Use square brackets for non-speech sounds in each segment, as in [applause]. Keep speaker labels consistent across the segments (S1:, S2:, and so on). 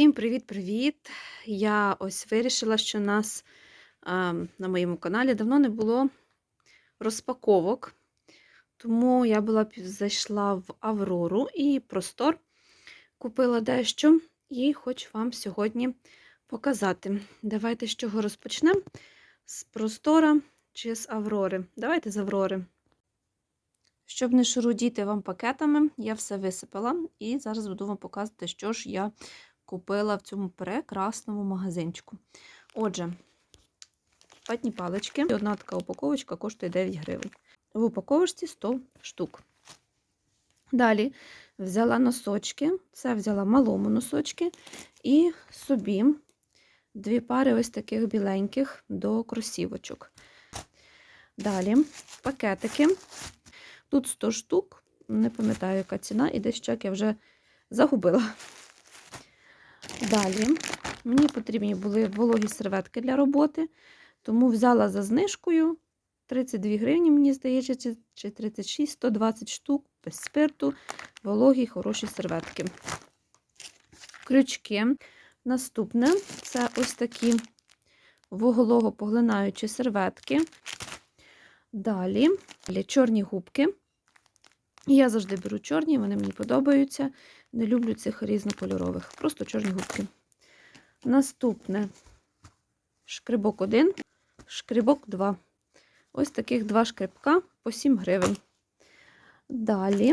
S1: Всім привіт-привіт! Я ось вирішила, що нас а, на моєму каналі давно не було розпаковок, тому я була зайшла в Аврору і простор, купила дещо і хочу вам сьогодні показати. Давайте з чого розпочнемо? З простора чи з Аврори? Давайте з Аврори. Щоб не шурудіти вам пакетами, я все висипала і зараз буду вам показувати, що ж я купила в цьому прекрасному магазинчику. Отже, ватні палички. І Одна така упаковочка коштує 9 гривень. В упаковочці 100 штук. Далі взяла носочки, це взяла малому носочки, і собі дві пари ось таких біленьких до кросівочок. Далі пакетики. Тут 100 штук, не пам'ятаю, яка ціна, і десь чек я вже загубила. Далі мені потрібні були вологі серветки для роботи, тому взяла за знижкою 32 гривні, мені здається, чи- чи 36, 120 штук без спирту, вологі, хороші серветки. Крючки. Наступне це ось такі вологопоглинаючі серветки. Далі, чорні губки. Я завжди беру чорні, вони мені подобаються. Не люблю цих різнокольорових. Просто чорні губки. Наступне шкрибок 1, шкрибок 2. Ось таких два шкрибка по 7 гривень. Далі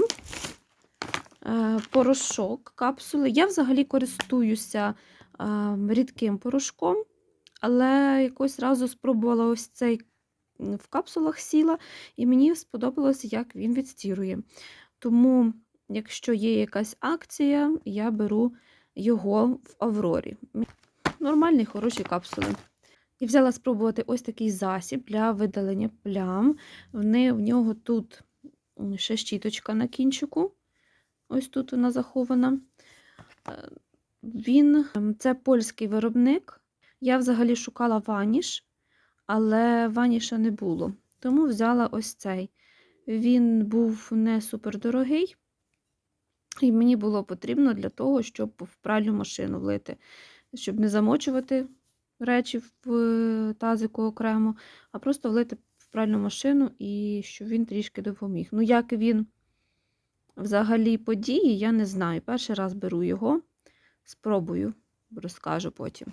S1: е, порошок, капсули. Я взагалі користуюся е, рідким порошком, але якось разу спробувала ось цей в капсулах сіла, і мені сподобалось, як він відстірує. Тому, якщо є якась акція, я беру його в Аврорі. Нормальні, хороші капсули. І взяла спробувати ось такий засіб для видалення плям. В нього тут ще щіточка на кінчику. Ось тут вона захована. Е, Він, це польський виробник. Я взагалі шукала ваніш але ваніша не було. Тому взяла ось цей. Він був не супердорогий, і мені було потрібно для того, щоб в пральну машину влити, щоб не замочувати речі в е, тазику окремо, а просто влити в пральну машину і щоб він трішки допоміг. Ну, як він взагалі події, я не знаю. Перший раз беру його, спробую, розкажу потім.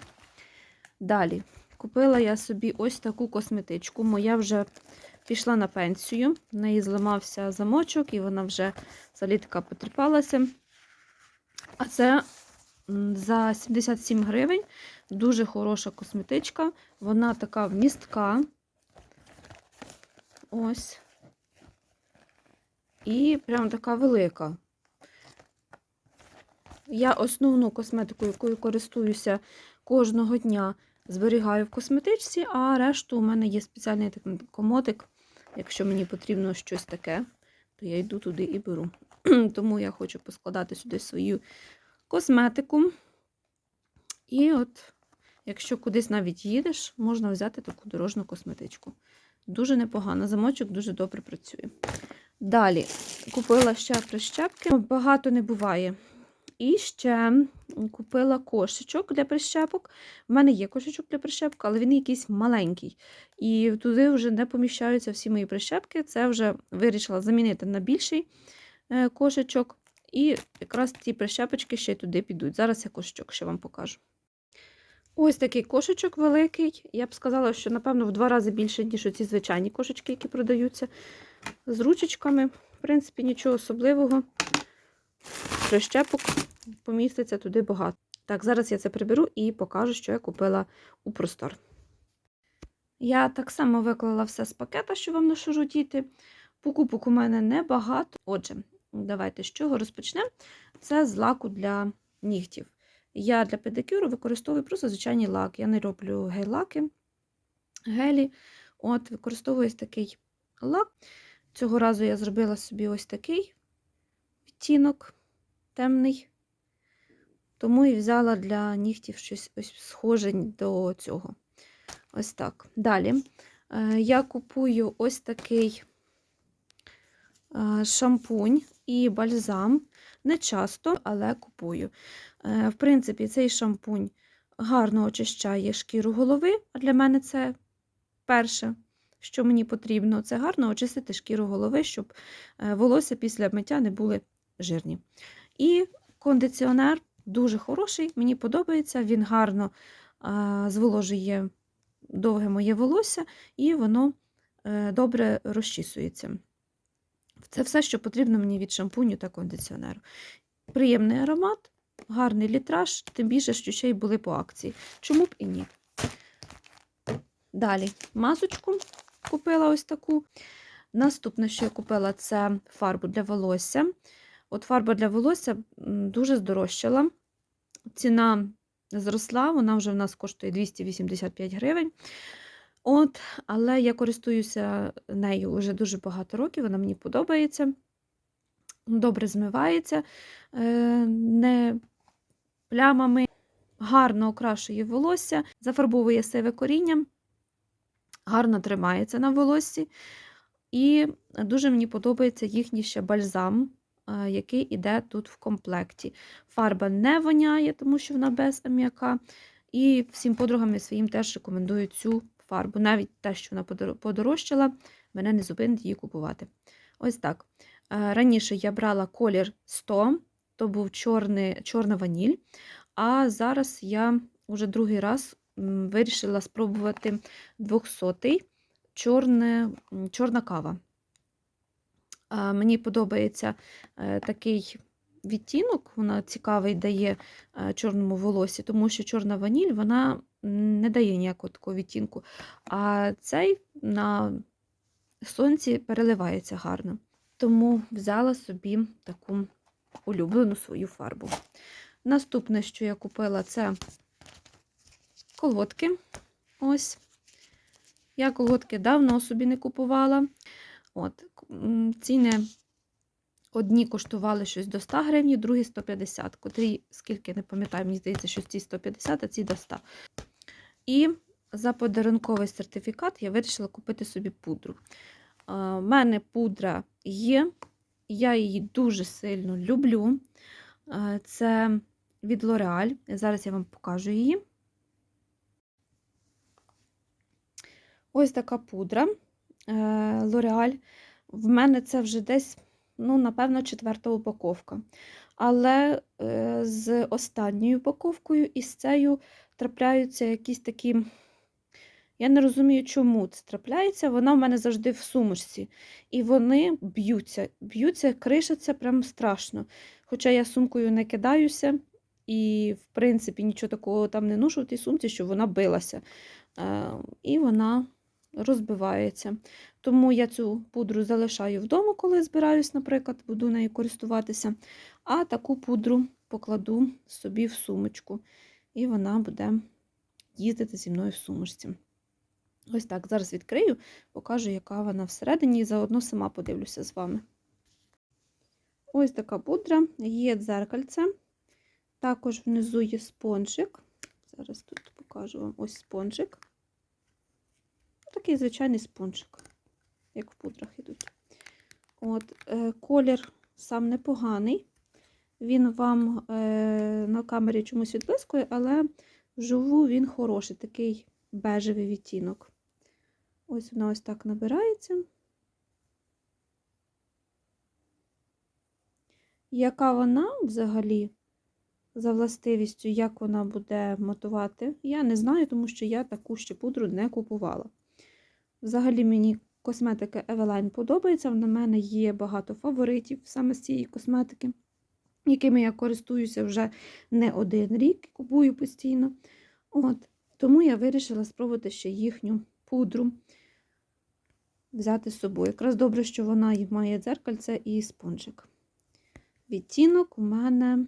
S1: Далі. Купила я собі ось таку косметичку. Моя вже пішла на пенсію. В неї зламався замочок, і вона вже взагалі така потріпалася. А це за 77 гривень. Дуже хороша косметичка. Вона така вмістка. Ось. І прям така велика. Я основну косметику, якою користуюся кожного дня, зберігаю в косметичці, а решту у мене є спеціальний комодик. Якщо мені потрібно щось таке, то я йду туди і беру. [clears throat] Тому я хочу поскладати сюди свою косметику. І от, якщо кудись навіть їдеш, можна взяти таку дорожну косметичку. Дуже непогано, замочок дуже добре працює. Далі купила ще прищепки. Багато не буває. І ще купила кошечок для прищепок. У мене є кошечок для прищепок, але він якийсь маленький. І туди вже не поміщаються всі мої прищепки. Це вже вирішила замінити на більший е, кошечок. І якраз ті прищепочки ще й туди підуть. Зараз я кошечок ще вам покажу. Ось такий кошечок великий. Я б сказала, що, напевно, в два рази більше, ніж ці звичайні кошечки, які продаються. З ручечками, в принципі, нічого особливого прищепок поміститься туди багато. Так, зараз я це приберу і покажу, що я купила у простор. Я так само виклала все з пакета, щоб вам не шурудіти. Покупок у мене небагато. Отже, давайте з чого розпочнемо. Це з лаку для нігтів. Я для педикюру використовую просто звичайний лак. Я не роблю гель-лаки, гелі. От, використовую ось такий лак. Цього разу я зробила собі ось такий відтінок темний. Тому і взяла для нігтів щось ось схоже до цього. Ось так. Далі е, я купую ось такий е, шампунь і бальзам. Не часто, але купую. Е, В принципі, цей шампунь гарно очищає шкіру голови, а для мене це перше, що мені потрібно, це гарно очистити шкіру голови, щоб волосся після миття не були жирні. І кондиціонер дуже хороший, мені подобається, він гарно зволожує довге моє волосся, і воно е, добре розчісується. Це все, що потрібно мені від шампуню та кондиціонеру. Приємний аромат, гарний літраж, тим більше, що ще й були по акції. Чому б і ні? Далі масочку купила ось таку. Наступне, що я купила, це фарбу для волосся. От фарба для волосся дуже здорожчала. Ціна зросла, вона вже в нас коштує 285 гривень. От, але я користуюся нею вже дуже багато років, вона мені подобається. Добре змивається, е, не плямами, гарно окрашує волосся, зафарбовує сиве коріння, гарно тримається на волоссі. І дуже мені подобається їхній ще бальзам, який іде тут в комплекті. Фарба не воняє, тому що вона без аміака. І всім подругам і своїм теж рекомендую цю фарбу. Навіть те, що вона подорожчала, мене не зупинить її купувати. Ось так. Е, Раніше я брала колір 100, то був чорний, чорна ваніль. А зараз я вже другий раз вирішила спробувати 200-й чорне, чорна кава. Мені подобається е, такий відтінок, вона цікавий дає е, чорному волосі, тому що чорна ваніль вона не дає ніякого такого відтінку. А цей на сонці переливається гарно. Тому взяла собі таку улюблену свою фарбу. Наступне, що я купила, це колготки. Ось. Я колготки давно собі не купувала. От, ціни одні коштували щось до 100 гривень, другі 150. Котрі, скільки не пам'ятаю, мені здається, що ці 150, а ці до 100. І за подарунковий сертифікат я вирішила купити собі пудру. У мене пудра є, я її дуже сильно люблю. Це від L'Oreal. Зараз я вам покажу її. Ось така пудра е, L'Oreal. В мене це вже десь, ну, напевно, четверта упаковка. Але е, з останньою упаковкою і з цією трапляються якісь такі. Я не розумію, чому це трапляється. Вона в мене завжди в сумочці. І вони б'ються, б'ються, кришаться прям страшно. Хоча я сумкою не кидаюся, і, в принципі, нічого такого там не ношу в тій сумці, що вона билася. Е, і вона розбивається. Тому я цю пудру залишаю вдома, коли збираюсь, наприклад, буду нею користуватися. А таку пудру покладу собі в сумочку. І вона буде їздити зі мною в сумочці. Ось так, зараз відкрию, покажу, яка вона всередині, і заодно сама подивлюся з вами. Ось така пудра, є дзеркальце. Також внизу є спонжик. Зараз тут покажу вам ось спонжик. Такий звичайний спонжик, як в пудрах ідуть. От, е, Колір сам непоганий. Він вам е, на камері чомусь відблискує, але вживу він хороший, такий бежевий відтінок. Ось вона ось так набирається. Яка вона взагалі за властивістю, як вона буде матувати, я не знаю, тому що я таку ще пудру не купувала. Взагалі, мені косметика Eveline подобається. В мене є багато фаворитів саме з цієї косметики, якими я користуюся вже не один рік, купую постійно. От. Тому я вирішила спробувати ще їхню пудру взяти з собою. Якраз добре, що вона має дзеркальце і спонжик. Відтінок у мене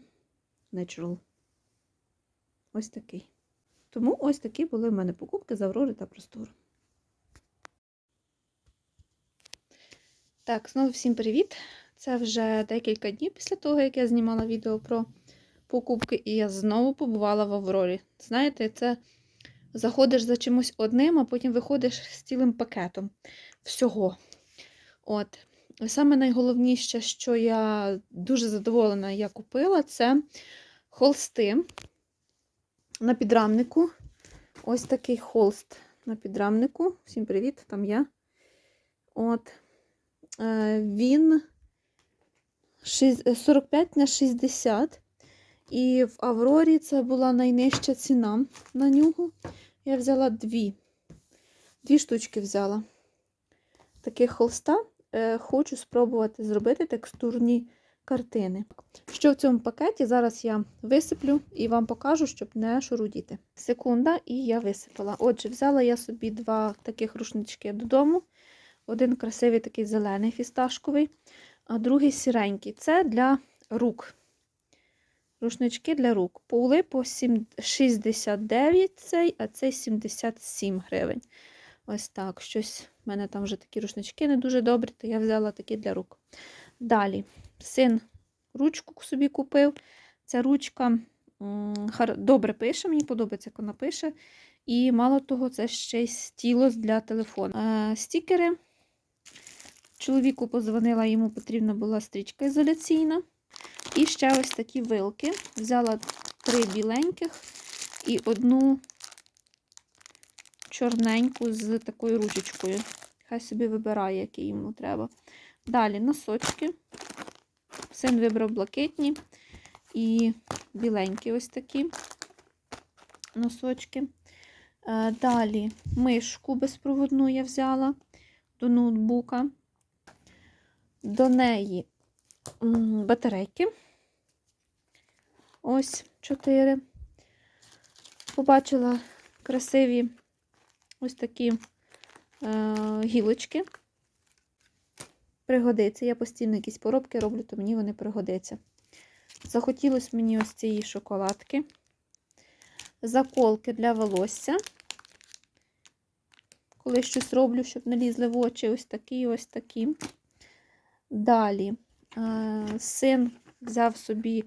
S1: Natural. Ось такий. Тому ось такі були в мене покупки з Аврори та Простору. Так, знову всім привіт! Це вже декілька днів після того, як я знімала відео про покупки, і я знову побувала в Аврорі. Знаєте, це заходиш за чимось одним, а потім виходиш з цілим пакетом всього. От. саме найголовніше, що я дуже задоволена, я купила, це холсти на підрамнику. Ось такий холст на підрамнику. Всім привіт, там я. От. Е, Він 45 на 60. І в Аврорі це була найнижча ціна на нього. Я взяла дві. Дві штучки взяла. Таких холста. Е, Хочу спробувати зробити текстурні картини. Що в цьому пакеті? Зараз я висиплю і вам покажу, щоб не шурудіти. Секунда, і я висипала. Отже, взяла я собі два таких рушнички додому. Один красивий такий зелений фісташковий, а другий сіренький. Це для рук. Рушнички для рук. Пули по сім- 69 цей, а цей 77 гривень. Ось так. Щось в мене там вже такі рушнички не дуже добрі, то я взяла такі для рук. Далі, син ручку собі купив. Ця ручка добре пише, мені подобається, як вона пише. І мало того, це ще й стілос для телефону. Е, стікери. Чоловіку позвонила, йому потрібна була стрічка ізоляційна. І ще ось такі вилки. Взяла три біленьких і одну чорненьку з такою ручечкою. Хай собі вибирає, який йому треба. Далі носочки. Син вибрав блакитні і біленькі ось такі носочки. Е, Далі мишку безпроводну я взяла до ноутбука. До неї батарейки. Ось чотири. Побачила красиві ось такі е, гілочки. Пригодиться. Я постійно якісь поробки роблю, то мені вони пригодяться. Захотілося мені ось цієї шоколадки. Заколки для волосся. Коли щось роблю, щоб не лізли в очі, ось такі, ось такі. Далі е, син взяв собі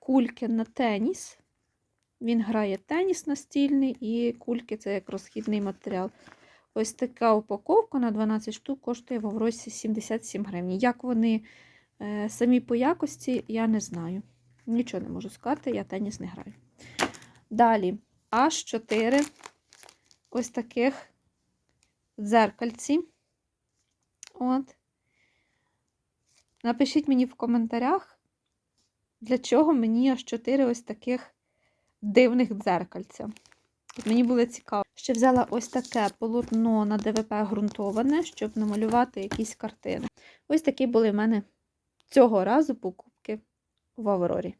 S1: кульки на теніс. Він грає теніс настільний, і кульки це як розхідний матеріал. Ось така упаковка на 12 штук коштує в Авросі 77 гривень. Як вони е, самі по якості, я не знаю. Нічого не можу сказати, я теніс не граю. Далі аж 4 ось таких дзеркальці. От. Напишіть мені в коментарях, для чого мені аж 4 ось таких дивних дзеркальця. Мені було цікаво. Ще взяла ось таке полотно на ДВП ґрунтоване, щоб намалювати якісь картини. Ось такі були в мене цього разу покупки в Аврорі.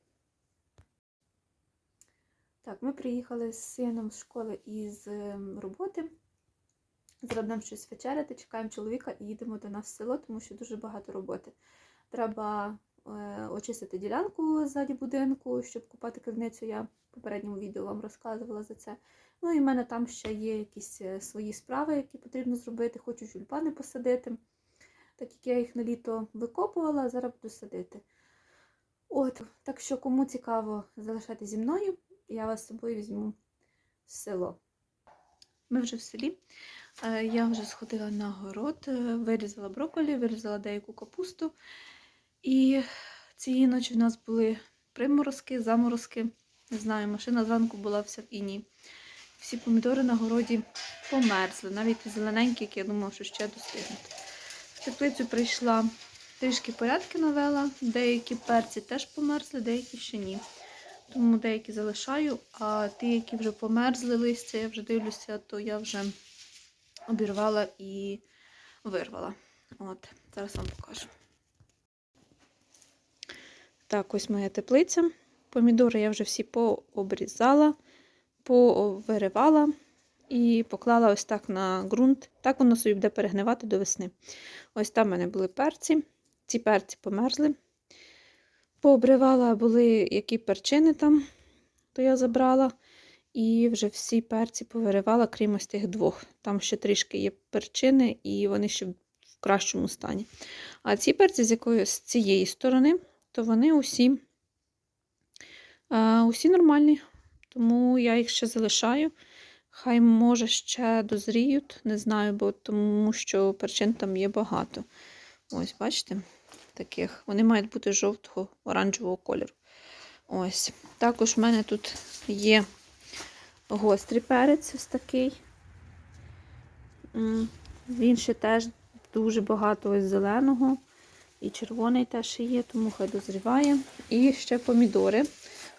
S1: Так, ми приїхали з сином з школи із ем, роботи. Зараз нам щось вечеряти, чекаємо чоловіка і їдемо до нас в село, тому що дуже багато роботи. Треба е, очистити ділянку ззаді будинку, щоб купати криницю. Я в попередньому відео вам розказувала за це. Ну і в мене там ще є якісь е, свої справи, які потрібно зробити. Хочу тюльпани посадити. Так як я їх на літо викопувала, зараз буду садити. От, так що, кому цікаво залишати зі мною, я вас з собою візьму в село. Ми вже в селі. Е, Я вже сходила на город, вирізала брокколі, вирізала деяку капусту. І цієї ночі в нас були приморозки, заморозки. Не знаю, машина зранку була вся в іні. Всі помідори на городі померзли, навіть зелененькі, які я думала, що ще достигнуть. В теплицю прийшла, трішки порядки навела, деякі перці теж померзли, деякі ще ні. Тому деякі залишаю, а ті, які вже померзли листя, я вже дивлюся, то я вже обірвала і вирвала. От, зараз вам покажу. Так, ось моя теплиця. Помідори я вже всі пообрізала, повиривала і поклала ось так на ґрунт. Так воно собі буде перегнивати до весни. Ось там в мене були перці. Ці перці померзли. Пообривала були які перчини там, то я забрала. І вже всі перці повиривала, крім ось тих двох. Там ще трішки є перчини, і вони ще в кращому стані. А ці перці з якої з цієї сторони, то вони усі, усі нормальні. Тому я їх ще залишаю. Хай, може, ще дозріють, не знаю, бо тому що перчин там є багато. Ось, бачите, таких. Вони мають бути жовтого оранжевого кольору. Ось. Також в мене тут є гострий перець ось такий. Він ще теж дуже багато ось зеленого. І червоний теж є, тому хай дозріває. І ще помідори.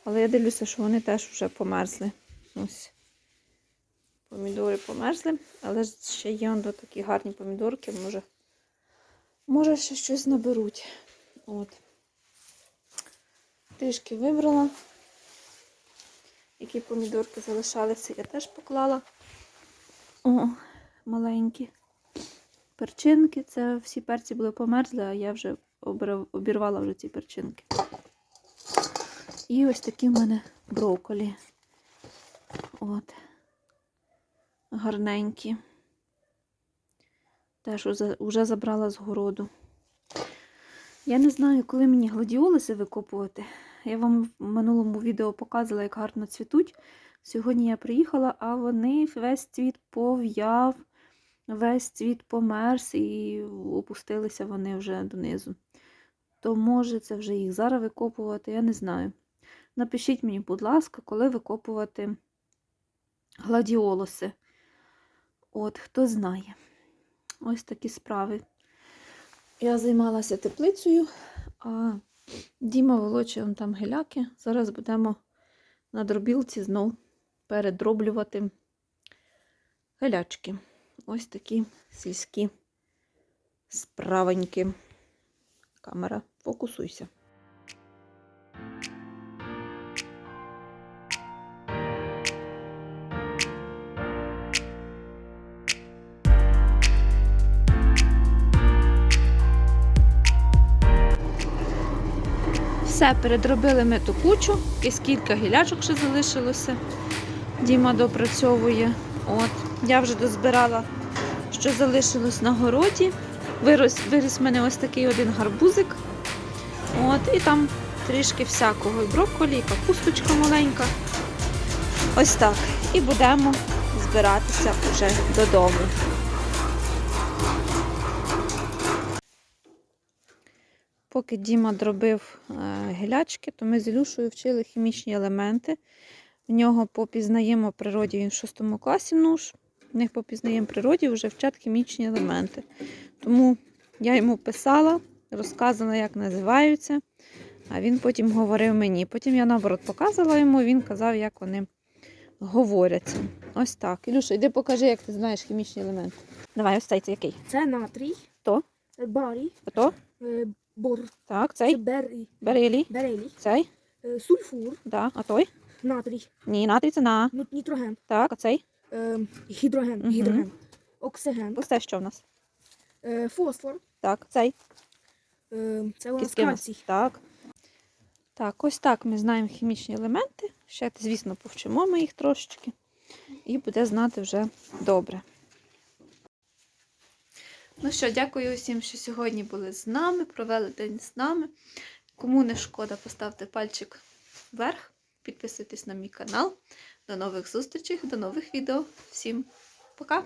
S1: Але я дивлюся, що вони теж вже померзли. Ось. Помідори померзли, але ще є он такі гарні помідорки, може, може ще щось наберуть. От. Трішки вибрала. Які помідорки залишалися, я теж поклала. О, маленькі перчинки. Це всі перці були померзли, а я вже обірвала вже ці перчинки. І ось такі в мене брокколі. От. Гарненькі. Теж уже забрала з городу. Я не знаю, коли мені гладіолуси викопувати. Я вам в минулому відео показувала, як гарно цвітуть. Сьогодні я приїхала, а вони весь цвіт пов'яв, весь цвіт померз і опустилися вони вже донизу. То може це вже їх зараз викопувати, я не знаю. Напишіть мені, будь ласка, коли викопувати гладіолуси. От, хто знає. Ось такі справи. Я займалася теплицею, а Діма волоче там геляки. Зараз будемо на дробілці знов передроблювати гелячки. Ось такі сільські справеньки. Камера, фокусуйся. Все, передробили ми ту кучу, і скільки гілячок ще залишилося. Діма допрацьовує. От. Я вже дозбирала, що залишилось на городі. Вирос, виріс в мене ось такий один гарбузик. От, і там трішки всякого. І брокколі, і капусточка маленька. Ось так. І будемо збиратися вже додому. Поки Діма дробив е, гілячки, то ми з Ілюшею вчили хімічні елементи. В нього по пізнаємо природі, він в шостому класі нуж. В них по пізнаємо природі вже вчать хімічні елементи. Тому я йому писала, розказала, як називаються, а він потім говорив мені. Потім я, наоборот, показувала йому, він казав, як вони говоряться. Ось так. Ілюша, йди покажи, як ти знаєш хімічні елементи. Давай, ось цей це який?
S2: Це натрій.
S1: То?
S2: Це барій.
S1: Ото?
S2: е, Бор.
S1: Так,
S2: Це
S1: цей.
S2: берій.
S1: Берилій.
S2: Берелій.
S1: Цей.
S2: е, Сульфур.
S1: Да. А той?
S2: Натрій.
S1: Ні, натрій це на.
S2: ну, Нітроген.
S1: Так, а цей?
S2: е, Гідроген.
S1: Мгм.
S2: Гідроген. Оксиген.
S1: Ось це що в нас?
S2: е, Фосфор.
S1: Так, цей.
S2: е, Це у нас
S1: Кістки в нас.
S2: кальцій.
S1: Так. Так, ось так ми знаємо хімічні елементи. Ще, звісно, повчимо ми їх трошечки. І буде знати вже добре. Ну що, дякую усім, що сьогодні були з нами, провели день з нами. Кому не шкода, поставте пальчик вверх, підписуйтесь на мій канал. До нових зустрічей, до нових відео. Всім пока!